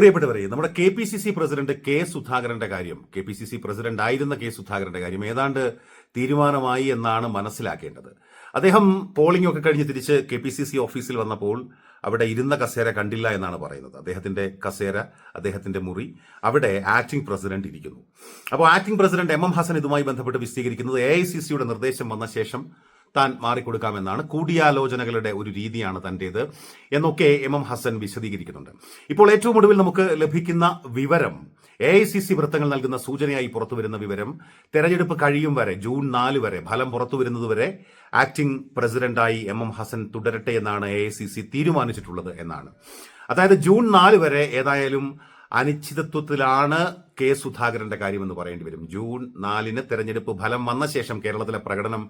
പ്രിയപ്പെട്ടവരെ നമ്മുടെ K P C C president K സുധാകരന്റെ കാര്യം K P C C president ആയിരുന്ന കെ സുധാകരന്റെ കാര്യം ഏതാണ്ട് തീരുമാനമായി എന്നാണ് മനസ്സിലാക്കേണ്ടത്. അദ്ദേഹം പോളിംഗ് ഒക്കെ കഴിഞ്ഞ് തിരിച്ച് കെ പി സി സി ഓഫീസിൽ വന്നപ്പോൾ അവിടെ ഇരുന്ന കസേര കണ്ടില്ല എന്നാണ് പറയുന്നത്. അദ്ദേഹത്തിന്റെ കസേര അദ്ദേഹത്തിന്റെ മുറി അവിടെ ആക്ടിംഗ് പ്രസിഡന്റ് ഇരിക്കുന്നു. അപ്പോൾ acting president M M Hassan ഇതുമായി ബന്ധപ്പെട്ട് വിശദീകരിക്കുന്നത് എ ഐ സി സിയുടെ നിർദ്ദേശം വന്ന ശേഷം താൻ മാറിക്കൊടുക്കാമെന്നാണ് കൂടിയാലോചനകളുടെ ഒരു രീതിയാണ് തന്റേത് എന്നൊക്കെ എം എം ഹസൻ വിശദീകരിക്കുന്നുണ്ട്. ഇപ്പോൾ ഏറ്റവും ഒടുവിൽ നമുക്ക് ലഭിക്കുന്ന വിവരം എ ഐ സി സി വൃത്തങ്ങൾ നൽകുന്ന സൂചനയായി പുറത്തുവരുന്ന വിവരം തെരഞ്ഞെടുപ്പ് കഴിയും വരെ ജൂൺ നാല് വരെ ഫലം പുറത്തു വരുന്നതുവരെ ആക്ടിംഗ് പ്രസിഡന്റായി എം എം ഹസൻ തുടരട്ടെ എന്നാണ് എ ഐ സി സി തീരുമാനിച്ചിട്ടുള്ളത് എന്നാണ്. അതായത് ജൂൺ നാല് വരെ ഏതായാലും അനിശ്ചിതത്വത്തിലാണ് കെ സുധാകരന്റെ കാര്യമെന്ന് പറയേണ്ടി വരും. ജൂൺ നാലിന് തെരഞ്ഞെടുപ്പ് ഫലം വന്ന ശേഷം കേരളത്തിലെ പ്രകടനം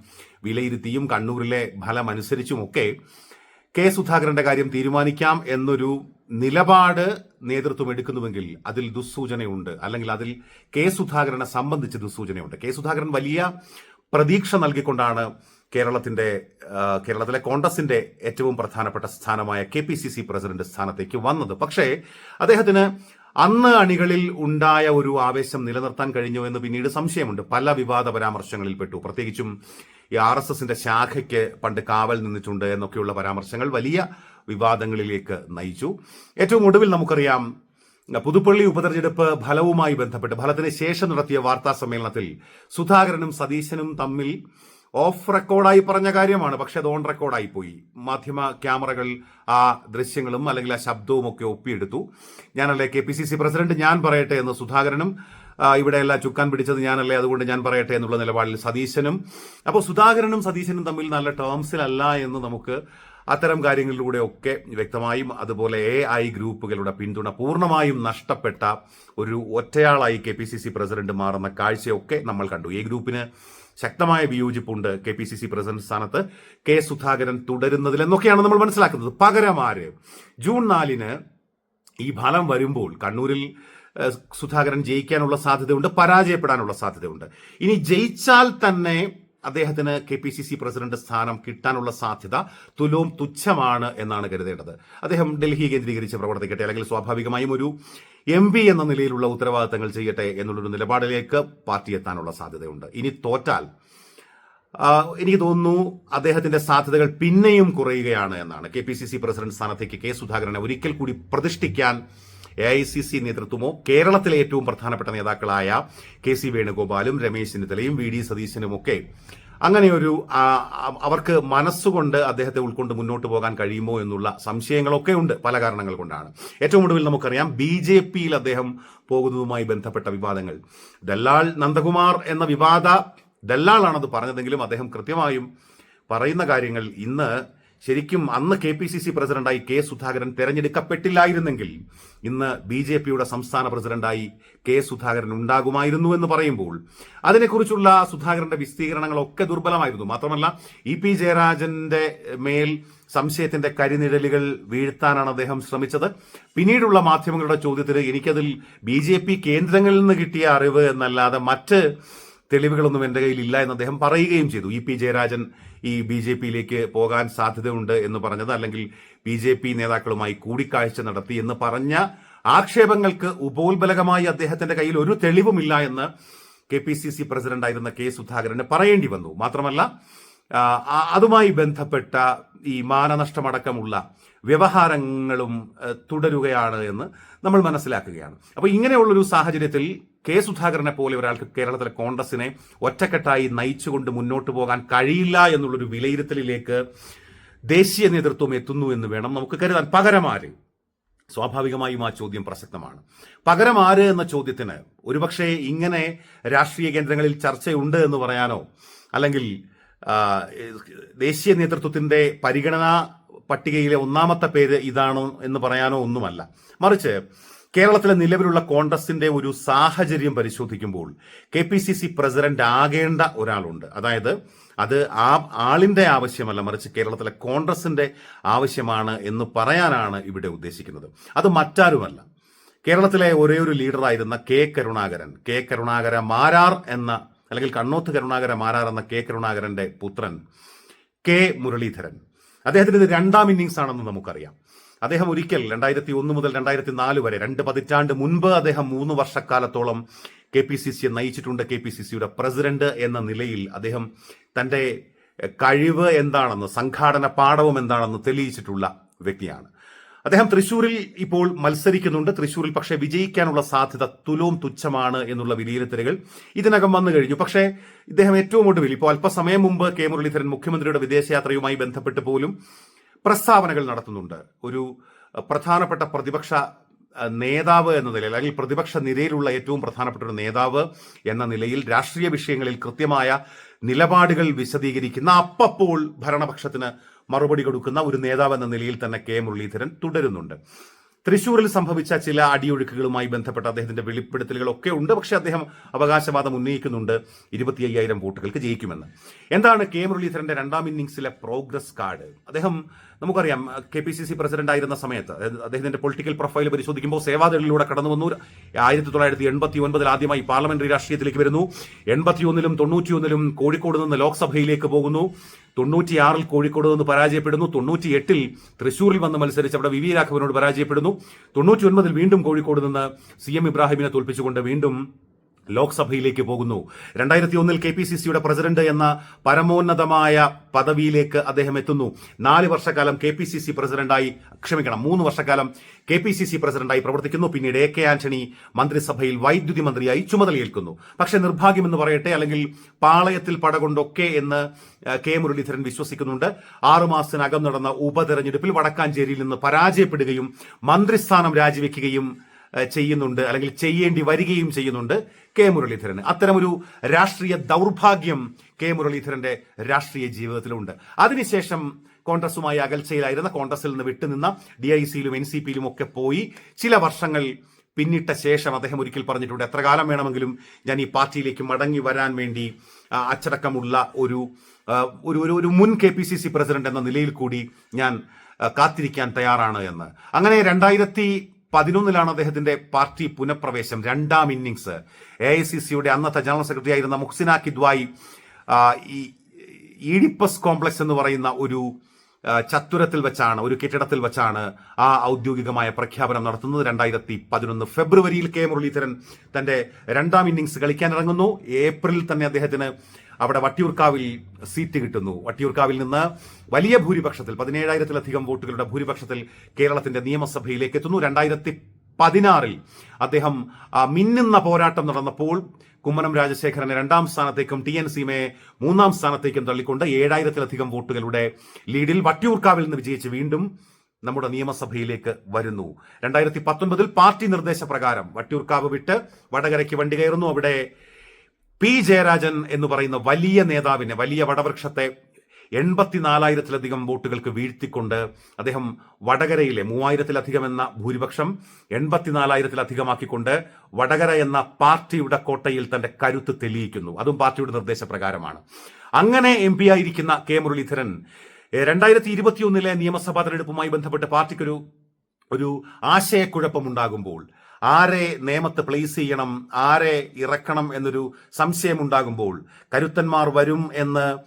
വിലയിരുത്തിയും കണ്ണൂരിലെ ഫലം അനുസരിച്ചുമൊക്കെ കെ സുധാകരന്റെ കാര്യം തീരുമാനിക്കാം എന്നൊരു നിലപാട് നേതൃത്വം എടുക്കുന്നുവെങ്കിൽ അതിൽ ദുസ്സൂചനയുണ്ട്. അല്ലെങ്കിൽ അതിൽ കെ സുധാകരനെ സംബന്ധിച്ച് ദുസ്സൂചനയുണ്ട്. കെ സുധാകരൻ വലിയ പ്രതീക്ഷ നൽകിക്കൊണ്ടാണ് കേരളത്തിന്റെ കേരളത്തിലെ കോൺഗ്രസിന്റെ ഏറ്റവും പ്രധാനപ്പെട്ട സ്ഥാനമായ K P C C president സ്ഥാനത്തേക്ക് വന്നത്. പക്ഷേ അദ്ദേഹത്തിന് അന്ന് അണികളിൽ ഉണ്ടായ ഒരു ആവേശം നിലനിർത്താൻ കഴിഞ്ഞു എന്ന് പിന്നീട് സംശയമുണ്ട്. പല വിവാദ പരാമർശങ്ങളിൽ പെട്ടു. പ്രത്യേകിച്ചും ഈ ആർ എസ് എസിന്റെ ശാഖയ്ക്ക് പണ്ട് കാവൽ നിന്നിട്ടുണ്ട് എന്നൊക്കെയുള്ള പരാമർശങ്ങൾ വലിയ വിവാദങ്ങളിലേക്ക് നയിച്ചു. ഏറ്റവും ഒടുവിൽ നമുക്കറിയാം പുതുപ്പള്ളി ഉപതെരഞ്ഞെടുപ്പ് ഫലവുമായി ബന്ധപ്പെട്ട് ഫലത്തിന് ശേഷം നടത്തിയ വാർത്താ സമ്മേളനത്തിൽ സുധാകരനും സതീശനും തമ്മിൽ ഓഫ് റെക്കോർഡായി പറഞ്ഞ കാര്യമാണ്. പക്ഷെ അത് ഓൺ റെക്കോർഡായി പോയി. മാധ്യമ ക്യാമറകൾ ആ ദൃശ്യങ്ങളും അല്ലെങ്കിൽ ആ ശബ്ദവും ഒക്കെ ഒപ്പിയെടുത്തു. ഞാനല്ലേ K P C C president? ഞാൻ പറയട്ടെ എന്ന് സുധാകരനും ഇവിടെയല്ല ചുക്കാൻ പിടിച്ചത് ഞാനല്ലേ അതുകൊണ്ട് ഞാൻ പറയട്ടെ എന്നുള്ള നിലപാടിൽ സതീശനും. അപ്പോൾ സുധാകരനും സതീശനും തമ്മിൽ നല്ല ടേംസിലല്ല എന്ന് നമുക്ക് അത്തരം കാര്യങ്ങളിലൂടെ ഒക്കെ വ്യക്തമായും അതുപോലെ എ ഐ ഗ്രൂപ്പുകളുടെ പിന്തുണ പൂർണമായും നഷ്ടപ്പെട്ട ഒരു ഒറ്റയാളായി K P C C president മാറുന്ന കാഴ്ചയൊക്കെ നമ്മൾ കണ്ടു. ഈ ഗ്രൂപ്പിന് ശക്തമായ വിയോജിപ്പുണ്ട് K P C C president സ്ഥാനത്ത്. കെ സുധാകരൻ തുടരുന്നതിൽ എന്നൊക്കെയാണ് നമ്മൾ മനസ്സിലാക്കുന്നത്. പകരം ആര്? ജൂൺ നാലിന് ഈ ഫലം വരുമ്പോൾ കണ്ണൂരിൽ സുധാകരൻ ജയിക്കാനുള്ള സാധ്യതയുണ്ട് പരാജയപ്പെടാനുള്ള സാധ്യതയുണ്ട്. ഇനി ജയിച്ചാൽ തന്നെ അദ്ദേഹത്തിന് K P C C president സ്ഥാനം കിട്ടാനുള്ള സാധ്യത തുലോം തുച്ഛമാണ് എന്നാണ് കരുതേണ്ടത്. അദ്ദേഹം ഡൽഹി കേന്ദ്രീകരിച്ച് പ്രവർത്തിക്കട്ടെ അല്ലെങ്കിൽ സ്വാഭാവികമായും ഒരു എം പി എന്ന നിലയിലുള്ള ഉത്തരവാദിത്തങ്ങൾ ചെയ്യട്ടെ എന്നുള്ളൊരു നിലപാടിലേക്ക് പാർട്ടി എത്താനുള്ള സാധ്യതയുണ്ട്. ഇനി തോറ്റാൽ എനിക്ക് തോന്നുന്നു അദ്ദേഹത്തിന്റെ സാധ്യതകൾ പിന്നെയും കുറയുകയാണ് എന്നാണ് K P C C president സ്ഥാനത്തേക്ക് കെ സുധാകരനെ ഒരിക്കൽ കൂടി പ്രതിഷ്ഠിക്കാൻ എ ഐ സി സി നേതൃത്വമോ കേരളത്തിലെ ഏറ്റവും പ്രധാനപ്പെട്ട നേതാക്കളായ കെ സി വേണുഗോപാലും രമേശ് ചെന്നിത്തലയും വി ഡി സതീശനുമൊക്കെ അങ്ങനെ ഒരു അവർക്ക് മനസ്സുകൊണ്ട് അദ്ദേഹത്തെ ഉൾക്കൊണ്ട് മുന്നോട്ട് പോകാൻ കഴിയുമോ എന്നുള്ള സംശയങ്ങളൊക്കെ ഉണ്ട് പല കാരണങ്ങൾ കൊണ്ടാണ്. ഏറ്റവും ഒടുവിൽ നമുക്കറിയാം ബി ജെ പിയിൽ അദ്ദേഹം പോകുന്നതുമായി ബന്ധപ്പെട്ട വിവാദങ്ങൾ. ദല്ലാൾ നന്ദകുമാർ എന്ന വിവാദ ദല്ലാളാണത് പറഞ്ഞതെങ്കിലും അദ്ദേഹം കൃത്യമായും പറയുന്ന കാര്യങ്ങൾ ഇന്ന് ശരിക്കും അന്ന് കെ പി സി സി പ്രസിഡന്റായി കെ സുധാകരൻ തെരഞ്ഞെടുക്കപ്പെട്ടില്ലായിരുന്നെങ്കിൽ ഇന്ന് ബി ജെ പിയുടെ സംസ്ഥാന പ്രസിഡന്റായി കെ സുധാകരൻ ഉണ്ടാകുമായിരുന്നു എന്ന് പറയുമ്പോൾ അതിനെക്കുറിച്ചുള്ള സുധാകരന്റെ വിശദീകരണങ്ങളൊക്കെ ദുർബലമായിരുന്നു. മാത്രമല്ല ഇ പി ജയരാജന്റെ മേൽ സംശയത്തിന്റെ കരിനിഴലുകൾ വീഴ്ത്താനാണ് അദ്ദേഹം ശ്രമിച്ചത്. പിന്നീടുള്ള മാധ്യമങ്ങളുടെ ചോദ്യത്തിൽ എനിക്കതിൽ ബി ജെ പി കേന്ദ്രങ്ങളിൽ നിന്ന് കിട്ടിയ അറിവ് എന്നല്ലാതെ മറ്റ് തെളിവുകളൊന്നും എന്റെ കയ്യിൽ ഇല്ല എന്ന് അദ്ദേഹം പറയുകയും ചെയ്തു. ഇ പി ജയരാജൻ ഈ ബി ജെ പിയിലേക്ക് പോകാൻ സാധ്യതയുണ്ട് എന്ന് പറഞ്ഞത് അല്ലെങ്കിൽ ബി ജെ പി നേതാക്കളുമായി കൂടിക്കാഴ്ച നടത്തി എന്ന് പറഞ്ഞ ആക്ഷേപങ്ങൾക്ക് ഉപോത്ബലകമായി അദ്ദേഹത്തിന്റെ കയ്യിൽ ഒരു തെളിവുമില്ല എന്ന് കെ പി സി സി പ്രസിഡന്റായിരുന്ന കെ സുധാകരന് പറയേണ്ടി വന്നു. മാത്രമല്ല അതുമായി ബന്ധപ്പെട്ട ഈ മാനനഷ്ടമടക്കമുള്ള വ്യവഹാരങ്ങളും തുടരുകയാണ് എന്ന് നമ്മൾ മനസ്സിലാക്കുകയാണ്. അപ്പോൾ ഇങ്ങനെയുള്ളൊരു സാഹചര്യത്തിൽ കെ സുധാകരനെ പോലെ ഒരാൾക്ക് കേരളത്തിലെ കോൺഗ്രസിനെ ഒറ്റക്കെട്ടായി നയിച്ചുകൊണ്ട് മുന്നോട്ട് പോകാൻ കഴിയില്ല എന്നുള്ളൊരു വിലയിരുത്തലിലേക്ക് ദേശീയ നേതൃത്വം എത്തുന്നു എന്ന് വേണം നമുക്ക് കരുതാൻ. പകരമാര് സ്വാഭാവികമായും ആ ചോദ്യം പ്രസക്തമാണ്. പകരമാര് എന്ന ചോദ്യത്തിന് ഒരുപക്ഷെ ഇങ്ങനെ രാഷ്ട്രീയ കേന്ദ്രങ്ങളിൽ ചർച്ചയുണ്ട് എന്ന് പറയാനോ അല്ലെങ്കിൽ ദേശീയ നേതൃത്വത്തിന്റെ പരിഗണനാ പട്ടികയിലെ ഒന്നാമത്തെ പേര് ഇതാണോ എന്ന് പറയാനോ ഒന്നുമല്ല. മറിച്ച് കേരളത്തിലെ നിലവിലുള്ള കോൺഗ്രസിന്റെ ഒരു സാഹചര്യം പരിശോധിക്കുമ്പോൾ K P C C president ആകേണ്ട ഒരാളുണ്ട്. അതായത് അത് ആ ആളിന്റെ ആവശ്യമല്ല മറിച്ച് കേരളത്തിലെ കോൺഗ്രസിന്റെ ആവശ്യമാണ് എന്ന് പറയാനാണ് ഇവിടെ ഉദ്ദേശിക്കുന്നത്. അത് മറ്റാരുമല്ല. കേരളത്തിലെ ഒരേ ഒരു ലീഡറായിരുന്ന കെ കരുണാകരൻ കെ കരുണാകര മാരാർ എന്ന അല്ലെങ്കിൽ കണ്ണോത്ത് കരുണാകര മാരാർ എന്ന കെ കരുണാകരന്റെ പുത്രൻ കെ മുരളീധരൻ. അദ്ദേഹത്തിന്റെ ഇത് രണ്ടാം ഇന്നിങ്സ് ആണെന്ന് നമുക്കറിയാം. അദ്ദേഹം ഒരിക്കൽ രണ്ടായിരത്തി ഒന്ന് മുതൽ രണ്ടായിരത്തി നാല് വരെ രണ്ട് പതിറ്റാണ്ട് മുൻപ് അദ്ദേഹം മൂന്ന് വർഷക്കാലത്തോളം കെ പി സി സിയെ നയിച്ചിട്ടുണ്ട്. കെ പി സി സിയുടെ പ്രസിഡന്റ് എന്ന നിലയിൽ അദ്ദേഹം തന്റെ കഴിവ് എന്താണെന്ന് സംഘാടന പാഠവും എന്താണെന്ന് തെളിയിച്ചിട്ടുള്ള വ്യക്തിയാണ്. അദ്ദേഹം തൃശൂരിൽ ഇപ്പോൾ മത്സരിക്കുന്നുണ്ട്. തൃശൂരിൽ പക്ഷെ വിജയിക്കാനുള്ള സാധ്യത തുലോം തുച്ഛമാണ് എന്നുള്ള വിലയിരുത്തലുകൾ ഇതിനകം വന്നു കഴിഞ്ഞു. പക്ഷേ ഇദ്ദേഹം ഏറ്റവും ഒടുവിൽ ഇപ്പോൾ അല്പസമയം മുമ്പ് കെ മുരളീധരൻ മുഖ്യമന്ത്രിയുടെ വിദേശയാത്രയുമായി ബന്ധപ്പെട്ട് പോലും പ്രസ്താവനകൾ നടത്തുന്നുണ്ട്. ഒരു പ്രധാനപ്പെട്ട പ്രതിപക്ഷ നേതാവ് എന്ന നിലയിൽ അല്ലെങ്കിൽ പ്രതിപക്ഷ നിരയിലുള്ള ഏറ്റവും പ്രധാനപ്പെട്ട ഒരു നേതാവ് എന്ന നിലയിൽ രാഷ്ട്രീയ വിഷയങ്ങളിൽ കൃത്യമായ നിലപാടുകൾ വിശദീകരിക്കുന്ന അപ്പപ്പോൾ ഭരണപക്ഷത്തിന് മറുപടി കൊടുക്കുന്ന ഒരു നേതാവ് എന്ന നിലയിൽ തന്നെ കെ മുരളീധരൻ തുടരുന്നുണ്ട്. തൃശൂരിൽ സംഭവിച്ച ചില അടിയൊഴുക്കുകളുമായി ബന്ധപ്പെട്ട അദ്ദേഹത്തിന്റെ വെളിപ്പെടുത്തലുകളൊക്കെ ഉണ്ട്. പക്ഷേ അദ്ദേഹം അവകാശവാദം ഉന്നയിക്കുന്നുണ്ട്. ഇരുപത്തി അയ്യായിരം വോട്ടുകൾക്ക് ജയിക്കുമെന്ന്. എന്താണ് കെ മുരളീധരന്റെ രണ്ടാം ഇന്നിംഗ്സിലെ പ്രോഗ്രസ് കാർഡ്? അദ്ദേഹം നമുക്കറിയാം K P C C president ആയിരുന്ന സമയത്ത് അദ്ദേഹത്തിന്റെ പൊളിറ്റിക്കൽ പ്രൊഫൈൽ പരിശോധിക്കുമ്പോൾ സേവാദളിലൂടെ കടന്നു വന്നു ആയിരത്തി തൊള്ളായിരത്തി എൺപത്തി ഒൻപതിൽ ആദ്യമായി പാർലമെന്ററി രാഷ്ട്രീയത്തിലേക്ക് വരുന്നു. എൺപത്തിയൊന്നിലും തൊണ്ണൂറ്റിയൊന്നിലും കോഴിക്കോട് നിന്ന് ലോക്സഭയിലേക്ക് പോകുന്നു. തൊണ്ണൂറ്റിയാറിൽ കോഴിക്കോട് നിന്ന് പരാജയപ്പെടുന്നു. തൊണ്ണൂറ്റി എട്ടിൽ തൃശൂരിൽ വന്ന് മത്സരിച്ച് അവിടെ വി വി രാഘവനോട് പരാജയപ്പെടുന്നു. തൊണ്ണൂറ്റി ഒൻപതിൽ വീണ്ടും കോഴിക്കോട് നിന്ന് സി എം ഇബ്രാഹിമിനെ തോൽപ്പിച്ചുകൊണ്ട് വീണ്ടും ലോക്സഭയിലേക്ക് പോകുന്നു. രണ്ടായിരത്തി ഒന്നിൽ കെ പി സി സിയുടെ പ്രസിഡന്റ് എന്ന പരമോന്നതമായ പദവിയിലേക്ക് അദ്ദേഹം എത്തുന്നു. നാല് വർഷക്കാലം കെ പി സി സി പ്രസിഡന്റായി ക്ഷമിക്കണം മൂന്ന് വർഷക്കാലം കെ പി സി സി പ്രസിഡന്റായി പ്രവർത്തിക്കുന്നു. പിന്നീട് എ കെ ആന്റണി മന്ത്രിസഭയിൽ വൈദ്യുതി മന്ത്രിയായി ചുമതലയേൽക്കുന്നു. പക്ഷെ നിർഭാഗ്യമെന്ന് പറയട്ടെ അല്ലെങ്കിൽ പാളയത്തിൽ പടകൊണ്ടൊക്കെ എന്ന് കെ മുരളീധരൻ വിശ്വസിക്കുന്നുണ്ട്. ആറുമാസത്തിനകം നടന്ന ഉപതെരഞ്ഞെടുപ്പിൽ വടക്കാഞ്ചേരിയിൽ നിന്ന് പരാജയപ്പെടുകയും മന്ത്രിസ്ഥാനം രാജിവെക്കുകയും ചെയ്യുന്നുണ്ട് അല്ലെങ്കിൽ ചെയ്യേണ്ടി വരികയും ചെയ്യുന്നുണ്ട് കെ മുരളീധരന്. അത്തരമൊരു രാഷ്ട്രീയ ദൗർഭാഗ്യം കെ മുരളീധരന്റെ രാഷ്ട്രീയ ജീവിതത്തിലുണ്ട്. അതിനുശേഷം കോൺഗ്രസുമായി അകൽച്ചയിലായിരുന്ന കോൺഗ്രസിൽ നിന്ന് വിട്ടുനിന്ന ഡി ഐ സിയിലും എൻ സി പിയിലും ഒക്കെ പോയി. ചില വർഷങ്ങൾ പിന്നിട്ട ശേഷം അദ്ദേഹം ഒരിക്കൽ പറഞ്ഞിട്ടുണ്ട് എത്ര കാലം വേണമെങ്കിലും ഞാൻ ഈ പാർട്ടിയിലേക്ക് മടങ്ങി വരാൻ വേണ്ടി അച്ചടക്കമുള്ള ഒരു ഒരു ഒരു ഒരു മുൻ K P C C president എന്ന നിലയിൽ കൂടി ഞാൻ കാത്തിരിക്കാൻ തയ്യാറാണ് എന്ന്. അങ്ങനെ രണ്ടായിരത്തി പതിനൊന്നിലാണ് അദ്ദേഹത്തിന്റെ പാർട്ടി പുനഃപ്രവേശം രണ്ടാം ഇന്നിങ്സ് എ ഐ സി സിയുടെ അന്നത്തെ ജനറൽ സെക്രട്ടറി ആയിരുന്ന മുഹ്സിന കിദ്വായി ഈ ഈഡിപ്പസ് കോംപ്ലക്സ് എന്ന് പറയുന്ന ഒരു ചത്തുരത്തിൽ വെച്ചാണ് ഒരു കെട്ടിടത്തിൽ വെച്ചാണ് ആ ഔദ്യോഗികമായ പ്രഖ്യാപനം നടത്തുന്നത്. രണ്ടായിരത്തി പതിനൊന്ന് ഫെബ്രുവരിയിൽ കെ മുരളീധരൻ തന്റെ രണ്ടാം ഇന്നിങ്സ് കളിക്കാൻ ഇറങ്ങുന്നു. ഏപ്രിലിൽ തന്നെ അദ്ദേഹത്തിന് അവിടെ വട്ടിയൂർക്കാവിൽ സീറ്റ് കിട്ടുന്നു. വട്ടിയൂർക്കാവിൽ നിന്ന് വലിയ ഭൂരിപക്ഷത്തിൽ പതിനേഴായിരത്തിലധികം വോട്ടുകളുടെ ഭൂരിപക്ഷത്തിൽ കേരളത്തിന്റെ നിയമസഭയിലേക്ക് എത്തുന്നു. രണ്ടായിരത്തി പതിനാറിൽ അദ്ദേഹം മിന്നുന്ന പോരാട്ടം നടന്നപ്പോൾ കുമ്മനം രാജശേഖരനെ രണ്ടാം സ്ഥാനത്തേക്കും ടി എൻ സീമയെ മൂന്നാം സ്ഥാനത്തേക്കും തള്ളിക്കൊണ്ട് ഏഴായിരത്തിലധികം വോട്ടുകളുടെ ലീഡിൽ വട്ടിയൂർക്കാവിൽ നിന്ന് വിജയിച്ച് വീണ്ടും നമ്മുടെ നിയമസഭയിലേക്ക് വരുന്നു. രണ്ടായിരത്തി പത്തൊൻപതിൽ പാർട്ടി നിർദ്ദേശപ്രകാരം വട്ടിയൂർക്കാവ് വിട്ട് വടകരയ്ക്ക് വണ്ടി കയറുന്നു. അവിടെ പി ജയരാജൻ എന്ന് പറയുന്ന വലിയ നേതാവിനെ വലിയ വടവൃക്ഷത്തെ എൺപത്തിനാലായിരത്തിലധികം വോട്ടുകൾക്ക് വീഴ്ത്തിക്കൊണ്ട് അദ്ദേഹം വടകരയിലെ മൂവായിരത്തിലധികം എന്ന ഭൂരിപക്ഷം എൺപത്തിനാലായിരത്തിലധികമാക്കിക്കൊണ്ട് വടകര എന്ന പാർട്ടിയുടെ കോട്ടയിൽ തന്റെ കരുത്ത് തെളിയിക്കുന്നു. അതും പാർട്ടിയുടെ നിർദ്ദേശപ്രകാരമാണ്. അങ്ങനെ എം പി ആയിരിക്കുന്ന കെ മുരളീധരൻ രണ്ടായിരത്തി ഇരുപത്തിയൊന്നിലെ നിയമസഭാ തെരഞ്ഞെടുപ്പുമായി ബന്ധപ്പെട്ട് പാർട്ടിക്കൊരു ഒരു ആശയക്കുഴപ്പമുണ്ടാകുമ്പോൾ ആരെ നിയമത്ത് പ്ലേസ് ചെയ്യണം ആരെ ഇറക്കണം എന്നൊരു സംശയമുണ്ടാകുമ്പോൾ കരുത്തന്മാർ വരും എന്ന്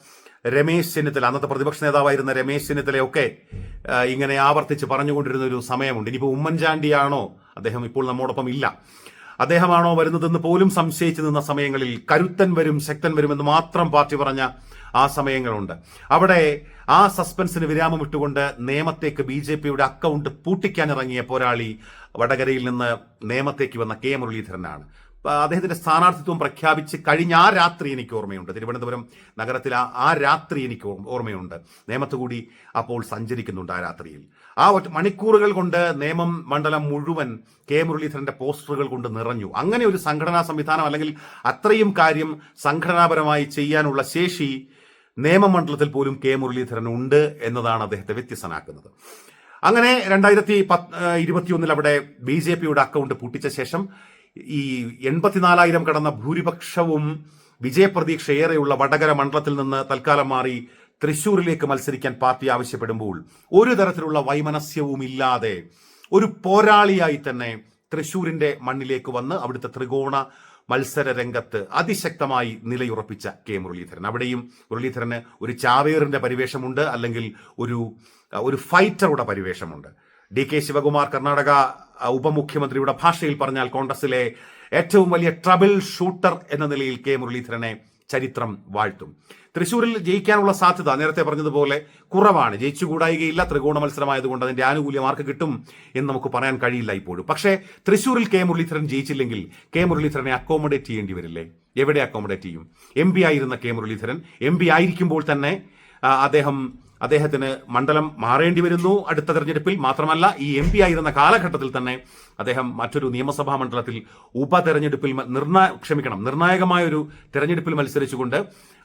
രമേശ് ചെന്നിത്തല അന്നത്തെ പ്രതിപക്ഷ നേതാവായിരുന്ന രമേശ് ചെന്നിത്തലയൊക്കെ ഇങ്ങനെ ആവർത്തിച്ച് പറഞ്ഞുകൊണ്ടിരുന്ന ഒരു സമയമുണ്ട്. ഇനിയിപ്പോൾ ഉമ്മൻചാണ്ടിയാണോ? അദ്ദേഹം ഇപ്പോൾ നമ്മോടൊപ്പം ഇല്ല. അദ്ദേഹമാണോ വരുന്നതെന്ന് പോലും സംശയിച്ചു നിന്ന സമയങ്ങളിൽ കരുത്തൻ വരും ശക്തൻ വരും എന്ന് മാത്രം പാർട്ടി പറഞ്ഞ ആ സമയങ്ങളുണ്ട്. അവിടെ ആ സസ്പെൻസിന് വിരാമം ഇട്ടുകൊണ്ട് നേമത്തേക്ക് ബി ജെ പിയുടെ അക്കൗണ്ട് പൂട്ടിക്കാനിറങ്ങിയ പോരാളി വടകരയിൽ നിന്ന് നേമത്തേക്ക് വന്ന കെ മുരളീധരനാണ്. അദ്ദേഹത്തിന്റെ സ്ഥാനാർത്ഥിത്വം പ്രഖ്യാപിച്ച് കഴിഞ്ഞ ആ രാത്രി എനിക്ക് ഓർമ്മയുണ്ട്. തിരുവനന്തപുരം നഗരത്തിൽ ആ രാത്രി എനിക്ക് ഓർമ്മയുണ്ട്. നേമത്ത് കൂടി അപ്പോൾ സഞ്ചരിക്കുന്നുണ്ട് ആ രാത്രിയിൽ. ആ മണിക്കൂറുകൾ കൊണ്ട് നേമം മണ്ഡലം മുഴുവൻ കെ മുരളീധരന്റെ പോസ്റ്ററുകൾ കൊണ്ട് നിറഞ്ഞു. അങ്ങനെ ഒരു സംഘടനാ സംവിധാനം അല്ലെങ്കിൽ അത്രയും കാര്യം സംഘടനാപരമായി ചെയ്യാനുള്ള ശേഷി നിയമമണ്ഡലത്തിൽ പോലും കെ മുരളീധരൻ ഉണ്ട് എന്നതാണ് അദ്ദേഹത്തെ വ്യത്യസ്തനാക്കുന്നത്. അങ്ങനെ രണ്ടായിരത്തി പത്ത് ഇരുപത്തിയൊന്നിൽ അവിടെ ബി ജെ പിയുടെ അക്കൗണ്ട് പൂട്ടിച്ച ശേഷം ഈ എൺപത്തിനാലായിരം കടന്ന ഭൂരിപക്ഷവും വിജയപ്രതീക്ഷ ഏറെയുള്ള വടകര മണ്ഡലത്തിൽ നിന്ന് തൽക്കാലം മാറി തൃശൂരിലേക്ക് മത്സരിക്കാൻ പാർട്ടി ആവശ്യപ്പെടുമ്പോൾ ഒരു തരത്തിലുള്ള വൈമനസ്യവും ഇല്ലാതെ ഒരു പോരാളിയായി തന്നെ തൃശൂരിന്റെ മണ്ണിലേക്ക് വന്ന് അവിടുത്തെ ത്രികോണ മത്സര രംഗത്ത് അതിശക്തമായി നിലയുറപ്പിച്ച കെ മുരളീധരൻ. അവിടെയും മുരളീധരന് ഒരു ചാവേറിന്റെ പരിവേഷമുണ്ട് അല്ലെങ്കിൽ ഒരു ഒരു ഫൈറ്ററുടെ പരിവേഷമുണ്ട്. ഡി കെ ശിവകുമാർ കർണാടക ഉപമുഖ്യമന്ത്രിയുടെ ഭാഷയിൽ പറഞ്ഞാൽ കോൺഗ്രസിലെ ഏറ്റവും വലിയ ട്രബിൾ ഷൂട്ടർ എന്ന നിലയിൽ കെ മുരളീധരനെ ചരിത്രം വാഴ്ത്തും. തൃശൂരിൽ ജയിക്കാനുള്ള സാധ്യത നേരത്തെ പറഞ്ഞതുപോലെ കുറവാണ്. ജയിച്ചുകൂടായികയില്ല ത്രികോണ മത്സരമായതുകൊണ്ട് അതിന്റെ ആനുകൂല്യം ആർക്ക് കിട്ടും എന്ന് നമുക്ക് പറയാൻ കഴിയില്ല ഇപ്പോഴും. പക്ഷേ തൃശ്ശൂരിൽ കെ മുരളീധരൻ ജയിച്ചില്ലെങ്കിൽ കെ മുരളീധരനെ അക്കോമഡേറ്റ് ചെയ്യേണ്ടി വരില്ലേ? എവിടെ അക്കോമഡേറ്റ് ചെയ്യും? എം പി ആയിരുന്ന കെ മുരളീധരൻ എം പി ആയിരിക്കുമ്പോൾ തന്നെ അദ്ദേഹം അദ്ദേഹത്തിന് മണ്ഡലം മാറേണ്ടി വരുന്നു അടുത്ത തെരഞ്ഞെടുപ്പിൽ. മാത്രമല്ല ഈ എം പി ആയിരുന്ന കാലഘട്ടത്തിൽ തന്നെ അദ്ദേഹം മറ്റൊരു നിയമസഭാ മണ്ഡലത്തിൽ ഉപതെരഞ്ഞെടുപ്പിൽ നിർണായ ക്ഷമിക്കണം നിർണായകമായ ഒരു തെരഞ്ഞെടുപ്പിൽ മത്സരിച്ചുകൊണ്ട്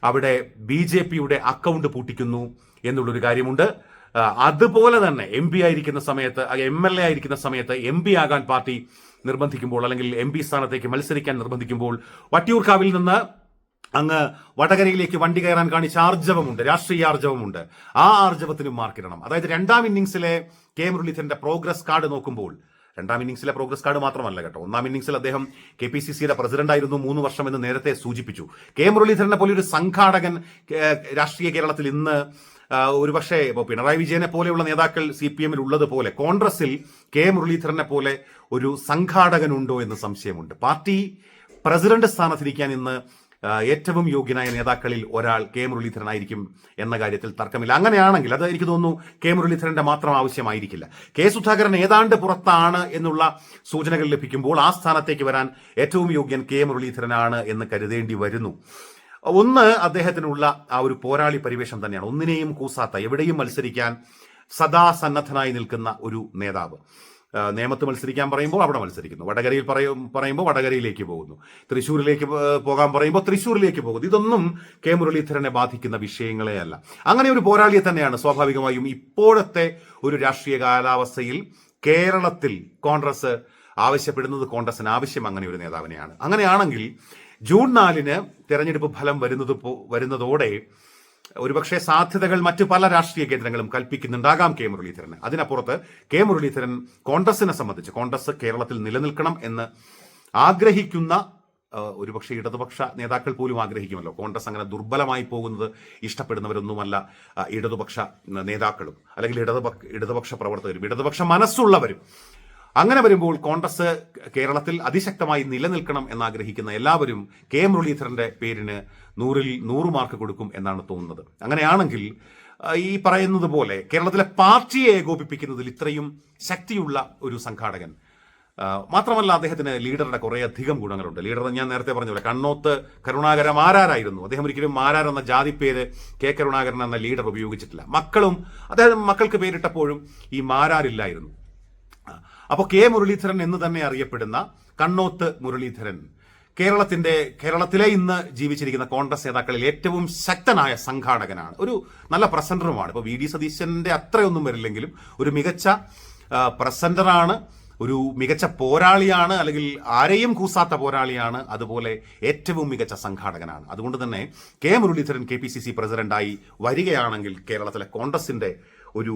അവിടെ ബി ജെ പിയുടെ അക്കൗണ്ട് പൂട്ടിക്കുന്നു എന്നുള്ളൊരു കാര്യമുണ്ട്. അതുപോലെ തന്നെ എം പി ആയിരിക്കുന്ന സമയത്ത് എം എൽ എ ആയിരിക്കുന്ന സമയത്ത് എം പി ആകാൻ പാർട്ടി നിർബന്ധിക്കുമ്പോൾ അല്ലെങ്കിൽ എം പി സ്ഥാനത്തേക്ക് മത്സരിക്കാൻ നിർബന്ധിക്കുമ്പോൾ വട്ടിയൂർക്കാവിൽ നിന്ന് അങ്ങ് വടകരയിലേക്ക് വണ്ടി കയറാൻ കാണിച്ച ആർജവമുണ്ട് രാഷ്ട്രീയ ആർജവമുണ്ട്. ആ ആർജവത്തിനും മാർക്കിടണം. അതായത് രണ്ടാം ഇന്നിംഗ്സിലെ കെ മുരളീധരന്റെ പ്രോഗ്രസ് കാർഡ് നോക്കുമ്പോൾ രണ്ടാം ഇന്നിംഗ്സിലെ പ്രോഗ്രസ് കാർഡ് മാത്രമല്ല കേട്ടോ. ഒന്നാം ഇന്നിംഗ്സിൽ അദ്ദേഹം കെ പി സി സിയുടെ പ്രസിഡന്റ് ആയിരുന്നു മൂന്ന് വർഷം എന്ന് നേരത്തെ സൂചിപ്പിച്ചു. കെ മുരളീധരനെ പോലെ ഒരു സംഘാടകൻ രാഷ്ട്രീയ കേരളത്തിൽ ഇന്ന് ഒരു ഒരുപക്ഷെ ഇപ്പോൾ പിണറായി വിജയനെ പോലെയുള്ള നേതാക്കൾ സി പി എമ്മിൽ ഉള്ളതുപോലെ കോൺഗ്രസിൽ കെ മുരളീധരനെ പോലെ ഒരു സംഘാടകനുണ്ടോ എന്ന് സംശയമുണ്ട്. പാർട്ടി പ്രസിഡന്റ് സ്ഥാനത്തിരിക്കാൻ ഇന്ന് ഏറ്റവും യോഗ്യനായ നേതാക്കളിൽ ഒരാൾ കെ മുരളീധരനായിരിക്കും എന്ന കാര്യത്തിൽ തർക്കമില്ല. അങ്ങനെയാണെങ്കിൽ അത് എനിക്ക് തോന്നുന്നു കെ മുരളീധരന്റെ മാത്രം ആവശ്യമായിരിക്കില്ല. കെ സുധാകരൻ ഏതാണ്ട് പുറത്താണ് എന്നുള്ള സൂചനകൾ ലഭിക്കുമ്പോൾ ആ സ്ഥാനത്തേക്ക് വരാൻ ഏറ്റവും യോഗ്യൻ കെ മുരളീധരനാണ് എന്ന് കരുതേണ്ടി വരുന്നു. ഒന്ന് അദ്ദേഹത്തിനുള്ള ആ ഒരു പോരാളി പരിവേഷം തന്നെയാണ്. ഒന്നിനെയും കൂസാത്ത എവിടെയും മത്സരിക്കാൻ സദാ സന്നദ്ധനായി നിൽക്കുന്ന ഒരു നേതാവ്. നേമത്ത് മത്സരിക്കാൻ പറയുമ്പോൾ അവിടെ മത്സരിക്കുന്നു. വടകരയിൽ പറയും പറയുമ്പോൾ വടകരയിലേക്ക് പോകുന്നു. തൃശ്ശൂരിലേക്ക് പോകാൻ പറയുമ്പോൾ തൃശ്ശൂരിലേക്ക് പോകുന്നു. ഇതൊന്നും കെ മുരളീധരനെ ബാധിക്കുന്ന വിഷയങ്ങളെ അല്ല അങ്ങനെ ഒരു പോരാളിയെ തന്നെയാണ് സ്വാഭാവികമായും ഇപ്പോഴത്തെ ഒരു രാഷ്ട്രീയ കാലാവസ്ഥയിൽ കേരളത്തിൽ കോൺഗ്രസ് ആവശ്യപ്പെടുന്നത് കോൺഗ്രസിന് ആവശ്യം അങ്ങനെ ഒരു നേതാവിനെയാണ്. അങ്ങനെയാണെങ്കിൽ ജൂൺ നാലിന് തെരഞ്ഞെടുപ്പ് ഫലം വരുന്നത് വരുന്നതോടെ ഒരുപക്ഷെ സാധ്യതകൾ മറ്റ് പല രാഷ്ട്രീയ കേന്ദ്രങ്ങളും കൽപ്പിക്കുന്നുണ്ടാകാം കെ മുരളീധരന്. അതിനപ്പുറത്ത് കെ മുരളീധരൻ കോൺഗ്രസിനെ സംബന്ധിച്ച് കോൺഗ്രസ് കേരളത്തിൽ നിലനിൽക്കണം എന്ന് ആഗ്രഹിക്കുന്ന ഒരുപക്ഷെ ഇടതുപക്ഷ നേതാക്കൾ പോലും ആഗ്രഹിക്കുമല്ലോ. കോൺഗ്രസ് അങ്ങനെ ദുർബലമായി പോകുന്നത് ഇഷ്ടപ്പെടുന്നവരൊന്നുമല്ല ഇടതുപക്ഷ നേതാക്കളും അല്ലെങ്കിൽ ഇടതുപക്ഷ ഇടതുപക്ഷ പ്രവർത്തകരും ഇടതുപക്ഷ മനസ്സുള്ളവരും. അങ്ങനെ വരുമ്പോൾ കോൺഗ്രസ് കേരളത്തിൽ അതിശക്തമായി നിലനിൽക്കണം എന്നാഗ്രഹിക്കുന്ന എല്ലാവരും കെ മുരളീധരന്റെ പേരിന് നൂറിൽ നൂറ് മാർക്ക് കൊടുക്കും എന്നാണ് തോന്നുന്നത്. അങ്ങനെയാണെങ്കിൽ ഈ പറയുന്നത് പോലെ കേരളത്തിലെ പാർട്ടിയെ ഏകോപിപ്പിക്കുന്നതിൽ ഇത്രയും ശക്തിയുള്ള ഒരു സംഘാടകൻ മാത്രമല്ല അദ്ദേഹത്തിന് ലീഡറുടെ കുറേ അധികം ഗുണങ്ങളുണ്ട്. ലീഡർ ഞാൻ നേരത്തെ പറഞ്ഞ പോലെ കണ്ണോത്ത് കരുണാകരൻ മാരാരായിരുന്നു. അദ്ദേഹം ഒരിക്കലും മാരാർ എന്ന ജാതി പേര് കെ കരുണാകരൻ എന്ന ലീഡർ ഉപയോഗിച്ചിട്ടില്ല. മക്കളും അദ്ദേഹം മക്കൾക്ക് പേരിട്ടപ്പോഴും ഈ മാരാരില്ലായിരുന്നു. അപ്പോൾ കെ മുരളീധരൻ എന്ന് തന്നെ അറിയപ്പെടുന്ന കണ്ണോത്ത് മുരളീധരൻ. കേരളത്തിന്റെ കേരളത്തിലെ ഇന്ന് ജീവിച്ചിരിക്കുന്ന കോൺഗ്രസ് നേതാക്കളിൽ ഏറ്റവും ശക്തനായ സംഘാടകനാണ്. ഒരു നല്ല പ്രസന്ററുമാണ്. ഇപ്പോൾ വി ഡി സതീശന്റെ അത്രയൊന്നും വരില്ലെങ്കിലും ഒരു മികച്ച പ്രസന്ററാണ്. ഒരു മികച്ച പോരാളിയാണ് അല്ലെങ്കിൽ ആരെയും കൂസാത്ത പോരാളിയാണ്. അതുപോലെ ഏറ്റവും മികച്ച സംഘാടകനാണ്. അതുകൊണ്ട് തന്നെ K Muraleedharan K P C C പ്രസിഡന്റായി വരികയാണെങ്കിൽ കേരളത്തിലെ കോൺഗ്രസിന്റെ ഒരു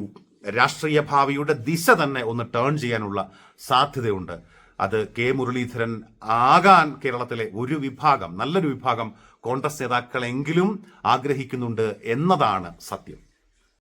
രാഷ്ട്രീയ ഭാവിയുടെ ദിശ തന്നെ ഒന്ന് ടേൺ ചെയ്യാനുള്ള സാധ്യതയുണ്ട്. അത് കെ മുരളീധരൻ ആകാൻ കേരളത്തിലെ ഒരു വിഭാഗം നല്ലൊരു വിഭാഗം കോൺഗ്രസ് നേതാക്കളെങ്കിലും ആഗ്രഹിക്കുന്നുണ്ട് എന്നതാണ് സത്യം.